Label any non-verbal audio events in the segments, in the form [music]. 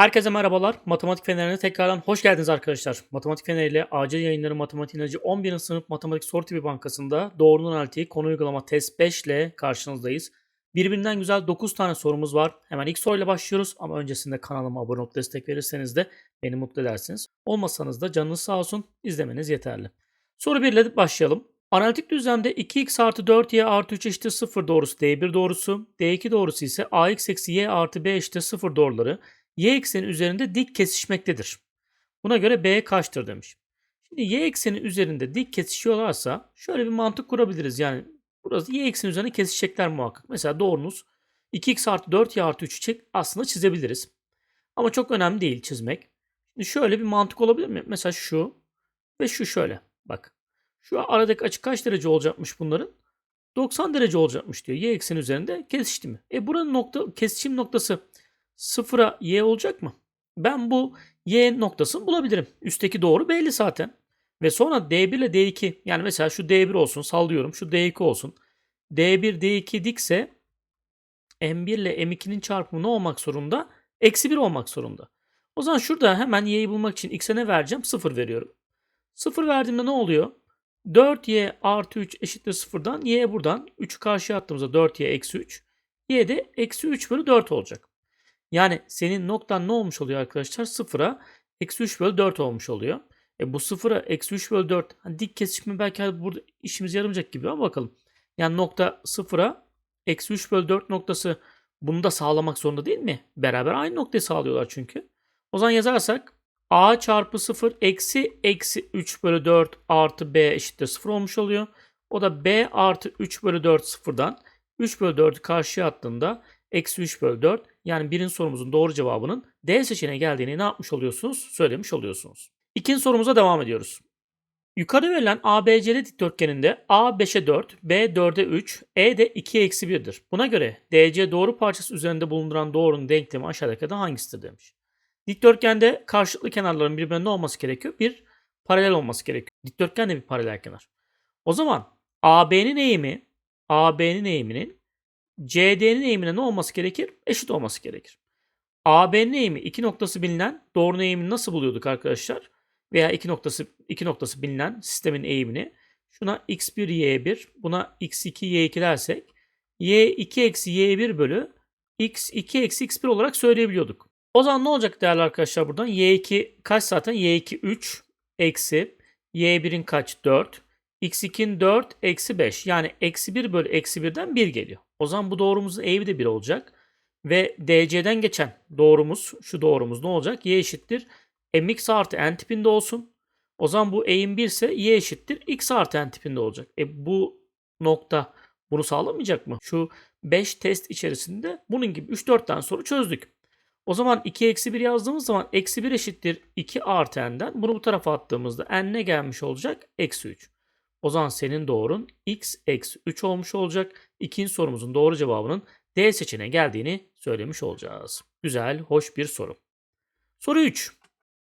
Herkese merhabalar. Matematik Feneri'ne tekrardan hoş geldiniz arkadaşlar. Matematik Feneri ile acil yayınları Matematik İlacı 11. sınıf Matematik Soru Tipi Bankası'nda doğrunun analitiği konu uygulama test 5 ile karşınızdayız. Birbirinden güzel 9 tane sorumuz var. Hemen ilk soruyla başlıyoruz ama öncesinde kanalıma abone olup destek verirseniz de beni mutlu edersiniz. Olmasanız da canınız sağ olsun izlemeniz yeterli. Soru 1 ile başlayalım. Analitik düzlemde 2x artı 4y artı 3 eşittir 0 doğrusu D1 doğrusu, D2 doğrusu ise ax eksi y artı b eşittir 0 doğruları y ekseni üzerinde dik kesişmektedir. Buna göre b kaçtır demiş. Şimdi y ekseni üzerinde dik kesişiyorlarsa şöyle bir mantık kurabiliriz. Yani burası y ekseni üzerine kesişecekler muhakkak. Mesela doğrunuz 2x artı 4y artı 3'ü çek aslında çizebiliriz. Ama çok önemli değil çizmek. Şimdi şöyle bir mantık olabilir mi? Mesela şu ve şu şöyle. Bak. Şu aradaki açı kaç derece olacakmış bunların? 90 derece olacakmış diyor. Y ekseni üzerinde kesişti mi? E buranın nokta kesişim noktası sıfıra y olacak mı? Ben bu y noktasını bulabilirim. Üstteki doğru belli zaten. Ve sonra D1 ile D2 yani mesela şu D1 olsun sallıyorum şu D2 olsun. D1 D2 dikse M1 ile M2'nin çarpımı ne olmak zorunda? Eksi 1 olmak zorunda. O zaman şurada hemen y'yi bulmak için x'e ne vereceğim? 0 veriyorum. 0 verdiğimde ne oluyor? 4y artı 3 eşittir 0'dan y buradan 3'ü karşıya attığımızda 4y eksi 3. y de eksi 3 bölü 4 olacak. Yani senin noktan ne olmuş oluyor arkadaşlar? Sıfıra eksi 3 bölü 4 olmuş oluyor. E bu sıfıra eksi 3 bölü 4 hani dik kesişme belki burada işimize yaramayacak gibi ama bakalım. Yani nokta sıfıra eksi 3 bölü 4 noktası bunu da sağlamak zorunda değil mi? Beraber aynı noktayı sağlıyorlar çünkü. O zaman yazarsak a çarpı 0 eksi eksi 3 bölü 4 artı b eşittir 0 olmuş oluyor. O da b artı 3 bölü 4 sıfırdan 3 bölü 4'ü karşıya attığında eksi 3 bölü 4 yani birinci sorumuzun doğru cevabının D seçeneğine geldiğini ne yapmış oluyorsunuz? Söylemiş oluyorsunuz. İkinci sorumuza devam ediyoruz. Yukarı verilen ABCD dikdörtgeninde A 5'e 4, B 4'e 3, E de 2'ye eksi 1'dir. Buna göre DC doğru parçası üzerinde bulunduran doğrunun denklemi aşağıdakilerden hangisidir demiş. Dikdörtgende karşılıklı kenarların birbirine ne olması gerekiyor? Bir paralel olması gerekiyor. Dikdörtgen de bir paralel kenar. O zaman AB'nin eğimi AB'nin eğiminin CD'nin eğimine ne olması gerekir? Eşit olması gerekir. AB'nin eğimi iki noktası bilinen doğrunun eğimini nasıl buluyorduk arkadaşlar? Veya iki noktası iki noktası bilinen sistemin eğimini şuna x1 y1 buna x2 y2 dersek y2 eksi y1 bölü x2 eksi x1 olarak söyleyebiliyorduk. O zaman ne olacak değerli arkadaşlar buradan? y2 kaç zaten? y2 3 eksi y1'in kaç? 4 x2'in 4 eksi 5 yani eksi 1 bölü eksi 1'den 1 geliyor. O zaman bu doğrumuzun eğimi de 1 olacak. Ve DC'den geçen doğrumuz, şu doğrumuz ne olacak? Y eşittir mx artı n tipinde olsun. O zaman bu eğim 1 ise y eşittir x artı n tipinde olacak. E bu nokta bunu sağlamayacak mı? Şu 5 test içerisinde bunun gibi 3-4 tane soru çözdük. O zaman 2 eksi 1 yazdığımız zaman eksi 1 eşittir 2 artı n'den. Bunu bu tarafa attığımızda n ne gelmiş olacak? Eksi 3. O zaman senin doğrun x eksi 3 olmuş olacak. İkinci sorumuzun doğru cevabının D seçeneğine geldiğini söylemiş olacağız. Güzel, hoş bir soru. Soru 3.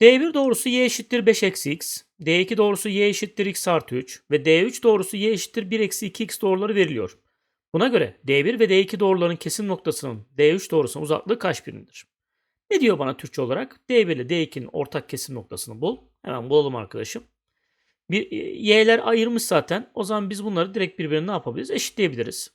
D1 doğrusu y eşittir 5 eksi x, D2 doğrusu y eşittir x artı 3 ve D3 doğrusu y eşittir 1 eksi 2x doğruları veriliyor. Buna göre D1 ve D2 doğruların kesim noktasının D3 doğrusunun uzaklığı kaç birimdir? Ne diyor bana Türkçe olarak? D1 ile D2'nin ortak kesim noktasını bul. Hemen bulalım arkadaşım. Bir, e, y'ler ayırmış zaten. O zaman biz bunları direkt birbirine ne yapabiliriz? Eşitleyebiliriz.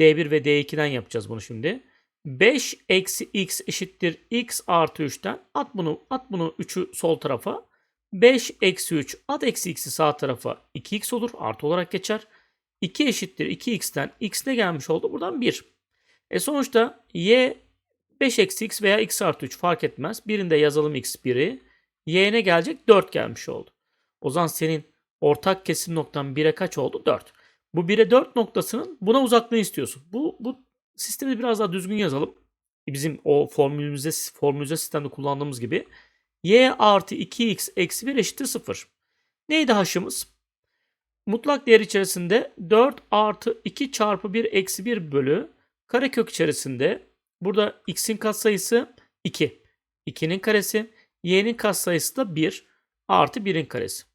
D1 ve D2'den yapacağız bunu şimdi. 5 eksi x eşittir x artı 3'ten. At bunu, at bunu 3'ü sol tarafa. 5 eksi 3 at eksi x'i sağ tarafa 2x olur. Artı olarak geçer. 2 eşittir 2x'ten x ne gelmiş oldu? Buradan 1. E sonuçta y 5 eksi x veya x artı 3 fark etmez. Birinde yazalım x 1'i. y ne gelecek? 4 gelmiş oldu. O zaman senin ortak kesim noktan 1'e kaç oldu? 4. Bu 1'e 4 noktasının buna uzaklığını istiyorsun. Bu, bu sistemi biraz daha düzgün yazalım. Bizim o formülümüzde, formülize sistemde kullandığımız gibi. y artı 2x eksi 1 eşittir 0. Neydi haşımız? Mutlak değer içerisinde 4 artı 2 çarpı 1 eksi 1 bölü karekök içerisinde burada x'in katsayısı 2. 2'nin karesi. y'nin katsayısı da 1 artı 1'in karesi.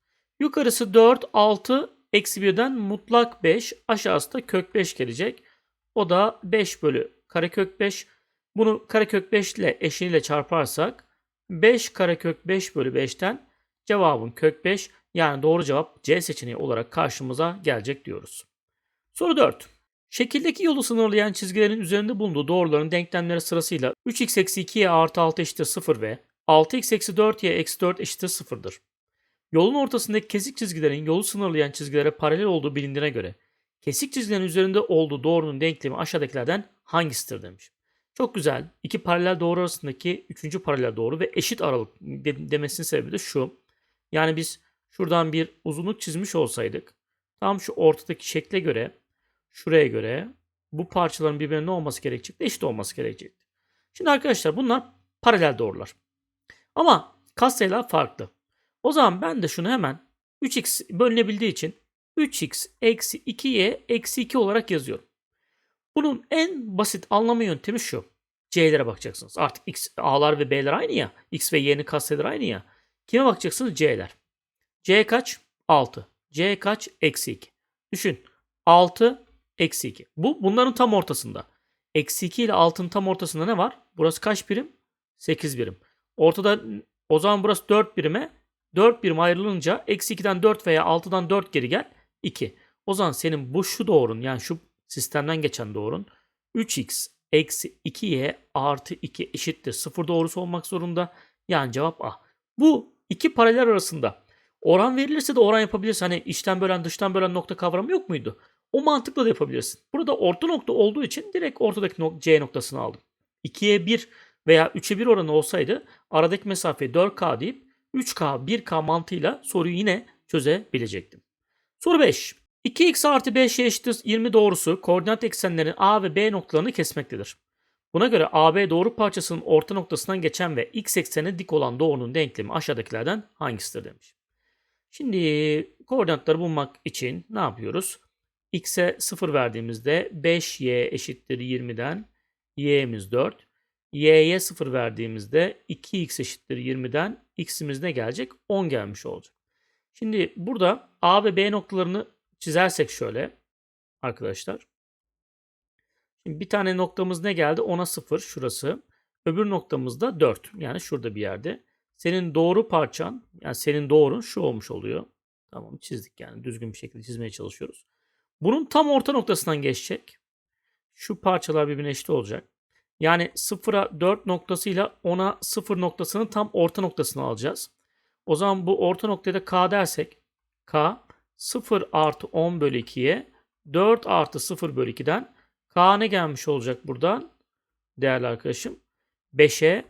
Yukarısı 4, 6, eksi 1'den mutlak 5. Aşağısı da kök 5 gelecek. O da 5 bölü karekök 5. Bunu karekök 5 ile eşiniyle çarparsak 5 karekök 5 bölü 5'ten cevabın kök 5 yani doğru cevap C seçeneği olarak karşımıza gelecek diyoruz. Soru 4. Şekildeki yolu sınırlayan çizgilerin üzerinde bulunduğu doğruların denklemleri sırasıyla 3x eksi 2y artı 6 eşittir 0 ve 6x eksi 4y eksi 4 eşittir 0'dır. Yolun ortasındaki kesik çizgilerin yolu sınırlayan çizgilere paralel olduğu bilindiğine göre kesik çizgilerin üzerinde olduğu doğrunun denklemi aşağıdakilerden hangisidir demiş. Çok güzel. İki paralel doğru arasındaki üçüncü paralel doğru ve eşit aralık de- demesinin sebebi de şu. Yani biz şuradan bir uzunluk çizmiş olsaydık tam şu ortadaki şekle göre şuraya göre bu parçaların birbirine ne olması gerekecekti? Eşit olması gerekecekti. Şimdi arkadaşlar bunlar paralel doğrular. Ama katsayılar farklı. O zaman ben de şunu hemen 3x bölünebildiği için 3x eksi 2y eksi 2 olarak yazıyorum. Bunun en basit anlama yöntemi şu. C'lere bakacaksınız. Artık x, a'lar ve b'ler aynı ya. x ve y'nin katsayıları aynı ya. Kime bakacaksınız? C'ler. C kaç? 6. C kaç? Eksi 2. Düşün. 6 eksi 2. Bu bunların tam ortasında. Eksi 2 ile 6'nın tam ortasında ne var? Burası kaç birim? 8 birim. Ortada o zaman burası 4 birime. 4 birim ayrılınca eksi 2'den 4 veya 6'dan 4 geri gel. 2. O zaman senin bu şu doğrun yani şu sistemden geçen doğrun 3x eksi 2y artı 2 eşittir 0 doğrusu olmak zorunda. Yani cevap A. Bu iki paralel arasında oran verilirse de oran yapabilirsin. Hani içten bölen dıştan bölen nokta kavramı yok muydu? O mantıkla da yapabilirsin. Burada orta nokta olduğu için direkt ortadaki nok- C noktasını aldım. 2'ye 1 veya 3'e 1 oranı olsaydı aradaki mesafeyi 4K deyip 3K 1K mantığıyla soruyu yine çözebilecektim. Soru 5. 2x artı 5 eşittir 20 doğrusu koordinat eksenlerin A ve B noktalarını kesmektedir. Buna göre AB doğru parçasının orta noktasından geçen ve x eksenine dik olan doğrunun denklemi aşağıdakilerden hangisidir demiş. Şimdi koordinatları bulmak için ne yapıyoruz? x'e 0 verdiğimizde 5y eşittir 20'den y'miz 4. y'ye 0 verdiğimizde 2x eşittir 20'den x'imiz ne gelecek? 10 gelmiş olacak. Şimdi burada A ve B noktalarını çizersek şöyle arkadaşlar. Şimdi bir tane noktamız ne geldi? 10'a 0 şurası. Öbür noktamız da 4. Yani şurada bir yerde. Senin doğru parçan yani senin doğrun şu olmuş oluyor. Tamam çizdik yani düzgün bir şekilde çizmeye çalışıyoruz. Bunun tam orta noktasından geçecek. Şu parçalar birbirine eşit olacak. Yani 0'a 4 noktasıyla 10'a 0 noktasının tam orta noktasını alacağız. O zaman bu orta noktaya da K dersek K 0 artı 10 bölü 2'ye 4 artı 0 bölü 2'den K ne gelmiş olacak buradan? Değerli arkadaşım 5'e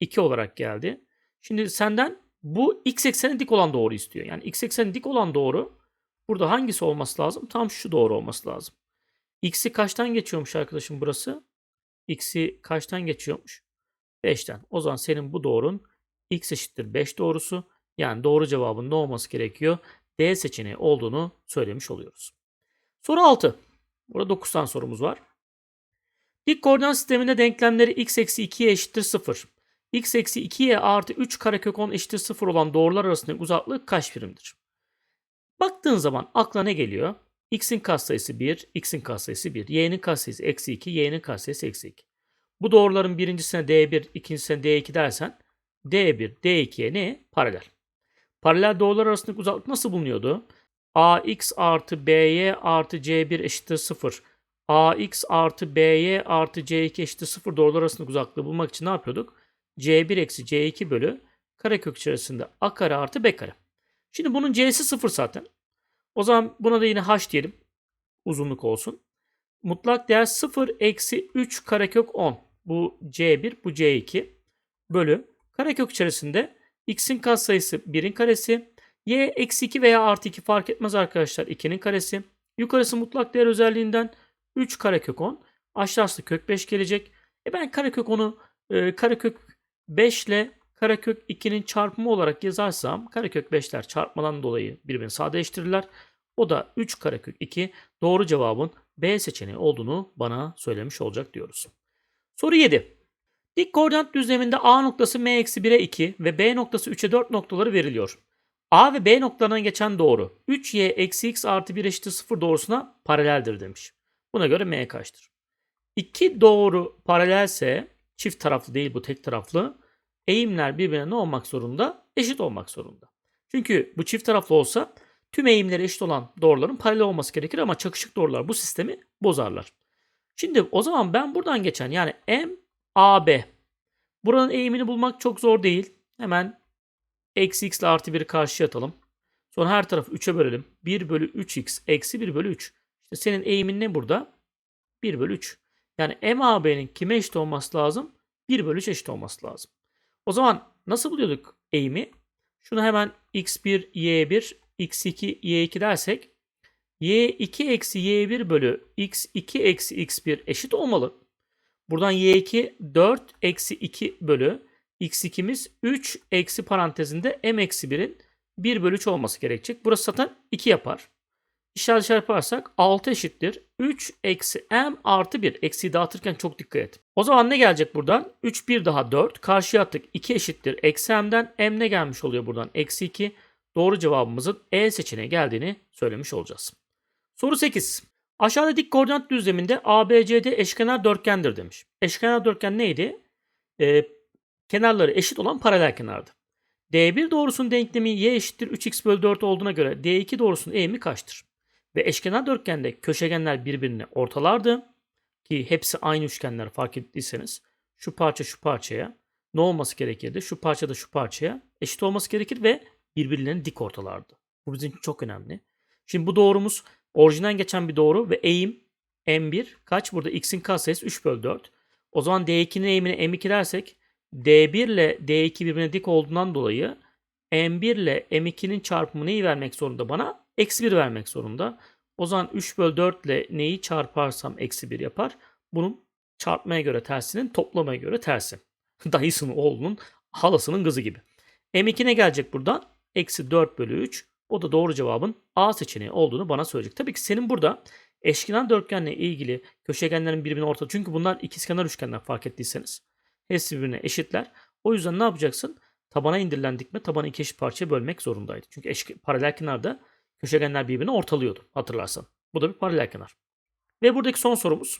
2 olarak geldi. Şimdi senden bu x ekseni dik olan doğru istiyor. Yani x ekseni dik olan doğru burada hangisi olması lazım? Tam şu doğru olması lazım. X'i kaçtan geçiyormuş arkadaşım burası? X'i kaçtan geçiyormuş? 5'ten. O zaman senin bu doğrun x eşittir 5 doğrusu. Yani doğru cevabın ne olması gerekiyor? D seçeneği olduğunu söylemiş oluyoruz. Soru 6. Burada 9 tane sorumuz var. Dik koordinat sisteminde denklemleri x eksi 2y eşittir 0. x eksi 2y artı 3 karekök 10 eşittir 0 olan doğrular arasındaki uzaklık kaç birimdir? Baktığın zaman akla ne geliyor? X'in katsayısı 1, x'in katsayısı 1, y'nin katsayısı eksi 2, y'nin katsayısı eksi 2. Bu doğruların birincisine d1, ikincisine d2 dersen d1, d2'ye ne? Paralel. Paralel doğrular arasındaki uzaklık nasıl bulunuyordu? ax artı by artı c1 eşittir 0. ax artı by artı c2 eşittir 0 doğrular arasındaki uzaklığı bulmak için ne yapıyorduk? c1 eksi c2 bölü karekök içerisinde a kare artı b kare. Şimdi bunun c'si 0 zaten. O zaman buna da yine h diyelim. Uzunluk olsun. Mutlak değer 0 eksi 3 karekök 10. Bu c1 bu c2 bölü karekök içerisinde x'in katsayısı 1'in karesi. y eksi 2 veya artı 2 fark etmez arkadaşlar. 2'nin karesi. Yukarısı mutlak değer özelliğinden 3 karekök 10. Aşağısı kök 5 gelecek. E ben karekök 10'u e, karekök 5 ile karekök 2'nin çarpımı olarak yazarsam karekök 5'ler çarpmadan dolayı birbirini sadeleştirirler. O da 3 karekök 2 doğru cevabın B seçeneği olduğunu bana söylemiş olacak diyoruz. Soru 7. Dik koordinat düzleminde A noktası m-1'e 2 ve B noktası 3'e 4 noktaları veriliyor. A ve B noktalarından geçen doğru 3y eksi x artı 1 eşittir 0 doğrusuna paraleldir demiş. Buna göre m kaçtır? İki doğru paralelse çift taraflı değil bu tek taraflı. eğimler birbirine ne olmak zorunda? Eşit olmak zorunda. Çünkü bu çift taraflı olsa tüm eğimleri eşit olan doğruların paralel olması gerekir ama çakışık doğrular bu sistemi bozarlar. Şimdi o zaman ben buradan geçen yani M AB buranın eğimini bulmak çok zor değil. Hemen eksi x ile artı 1'i karşıya atalım. Sonra her tarafı 3'e bölelim. 1 bölü 3x eksi 1 bölü 3. İşte senin eğimin ne burada? 1 bölü 3. Yani MAB'nin kime eşit olması lazım? 1 bölü 3 eşit olması lazım. O zaman nasıl buluyorduk eğimi? Şunu hemen x1, y1, x2, y2 dersek y2 eksi y1 bölü x2 eksi x1 eşit olmalı. Buradan y2 4 eksi 2 bölü x2'miz 3 eksi parantezinde m eksi 1'in 1 bölü 3 olması gerekecek. Burası zaten 2 yapar. İşaret çarparsak 6 eşittir. 3 eksi m artı 1. Eksiyi dağıtırken çok dikkat et. O zaman ne gelecek buradan? 3 1 daha 4. Karşıya attık. 2 eşittir. Eksi m'den m ne gelmiş oluyor buradan? Eksi 2. Doğru cevabımızın E seçeneği geldiğini söylemiş olacağız. Soru 8. Aşağıda dik koordinat düzleminde ABCD eşkenar dörtgendir demiş. Eşkenar dörtgen neydi? Ee, kenarları eşit olan paralel kenardı. D1 doğrusunun denklemi y eşittir 3x bölü 4 olduğuna göre D2 doğrusunun eğimi kaçtır? Ve eşkenar dörtgende köşegenler birbirini ortalardı. Ki hepsi aynı üçgenler fark ettiyseniz. Şu parça şu parçaya ne olması gerekirdi? Şu parça da şu parçaya eşit olması gerekir ve birbirlerini dik ortalardı. Bu bizim için çok önemli. Şimdi bu doğrumuz orijinal geçen bir doğru ve eğim m1 kaç? Burada x'in katsayısı 3 bölü 4. O zaman d2'nin eğimini m2 dersek d1 ile d2 birbirine dik olduğundan dolayı m1 ile m2'nin çarpımı neyi vermek zorunda bana? Eksi 1 vermek zorunda. O zaman 3 bölü 4 ile neyi çarparsam eksi 1 yapar. Bunun çarpmaya göre tersinin toplamaya göre tersi. [laughs] Dayısının oğlunun halasının kızı gibi. M2 ne gelecek buradan? Eksi 4 bölü 3. O da doğru cevabın A seçeneği olduğunu bana söyleyecek. Tabii ki senin burada eşkenar dörtgenle ilgili köşegenlerin birbirine orta. Çünkü bunlar ikizkenar üçgenler fark ettiyseniz. Hepsi birbirine eşitler. O yüzden ne yapacaksın? Tabana indirilen dikme tabanı iki eşit parçaya bölmek zorundaydı. Çünkü eşke, paralel kenarda köşegenler birbirini ortalıyordu hatırlarsan. Bu da bir paralel kenar. Ve buradaki son sorumuz.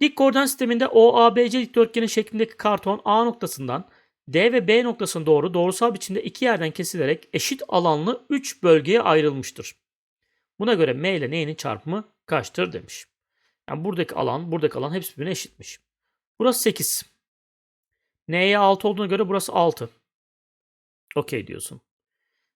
Dik koordinat sisteminde OABC dikdörtgenin şeklindeki karton A noktasından D ve B noktasına doğru doğrusal biçimde iki yerden kesilerek eşit alanlı 3 bölgeye ayrılmıştır. Buna göre M ile N'nin çarpımı kaçtır demiş. Yani buradaki alan, buradaki alan hepsi birbirine eşitmiş. Burası 8. N'ye 6 olduğuna göre burası 6. Okey diyorsun.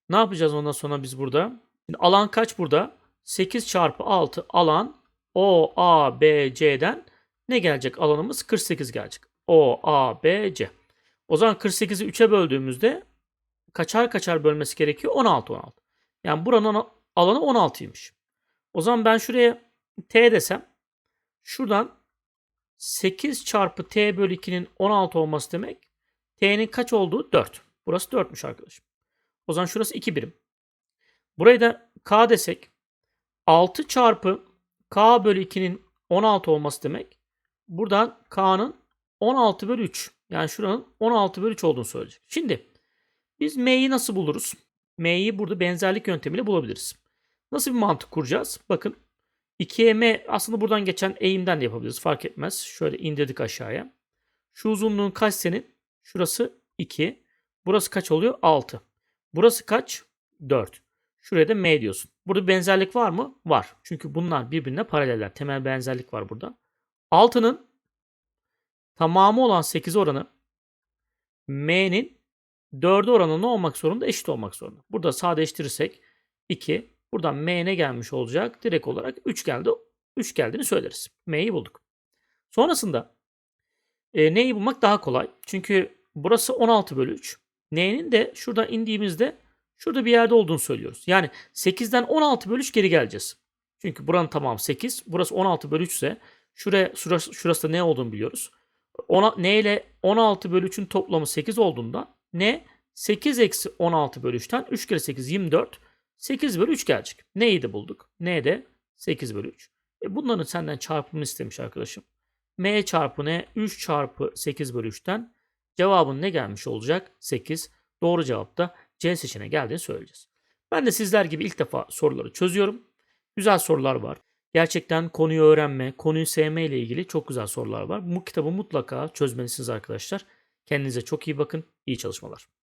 Ne yapacağız ondan sonra biz burada? Şimdi alan kaç burada? 8 çarpı 6 alan O, A, B, C'den ne gelecek alanımız? 48 gelecek. O, A, B, C. O zaman 48'i 3'e böldüğümüzde kaçar kaçar bölmesi gerekiyor? 16, 16. Yani buranın alanı 16'ymış. O zaman ben şuraya T desem şuradan 8 çarpı T bölü 2'nin 16 olması demek. T'nin kaç olduğu? 4. Burası 4'müş arkadaşım. O zaman şurası 2 birim. Burayı da K desek 6 çarpı K bölü 2'nin 16 olması demek. Buradan K'nın 16 bölü 3. Yani şuranın 16 bölü 3 olduğunu söyleyecek. Şimdi biz M'yi nasıl buluruz? M'yi burada benzerlik yöntemiyle bulabiliriz. Nasıl bir mantık kuracağız? Bakın 2'ye M aslında buradan geçen eğimden de yapabiliriz. Fark etmez. Şöyle indirdik aşağıya. Şu uzunluğun kaç senin? Şurası 2. Burası kaç oluyor? 6. Burası kaç? 4. Şuraya da M diyorsun. Burada benzerlik var mı? Var. Çünkü bunlar birbirine paraleller. Temel benzerlik var burada. 6'nın tamamı olan 8 oranı M'nin 4'e oranı ne olmak zorunda? Eşit olmak zorunda. Burada sadeleştirirsek 2. Buradan M ne gelmiş olacak? Direkt olarak 3 geldi. 3 geldiğini söyleriz. M'yi bulduk. Sonrasında e, N'yi bulmak daha kolay. Çünkü burası 16 bölü 3. N'nin de şuradan indiğimizde şurada bir yerde olduğunu söylüyoruz. Yani 8'den 16 bölü 3 geri geleceğiz. Çünkü buranın tamamı 8. Burası 16 bölü 3 ise şuraya, şurası, şurası da ne olduğunu biliyoruz. Ona, n ile 16 bölü 3'ün toplamı 8 olduğunda ne? 8 eksi 16 bölü 3'ten 3 kere 8 24. 8 bölü 3 gelecek. Neyi de bulduk? N de 8 bölü 3. E bunların senden çarpımını istemiş arkadaşım. M çarpı ne? 3 çarpı 8 bölü 3'ten cevabın ne gelmiş olacak? 8. Doğru cevap da C seçeneği geldiğini söyleyeceğiz. Ben de sizler gibi ilk defa soruları çözüyorum. Güzel sorular var. Gerçekten konuyu öğrenme, konuyu sevme ile ilgili çok güzel sorular var. Bu kitabı mutlaka çözmelisiniz arkadaşlar. Kendinize çok iyi bakın. İyi çalışmalar.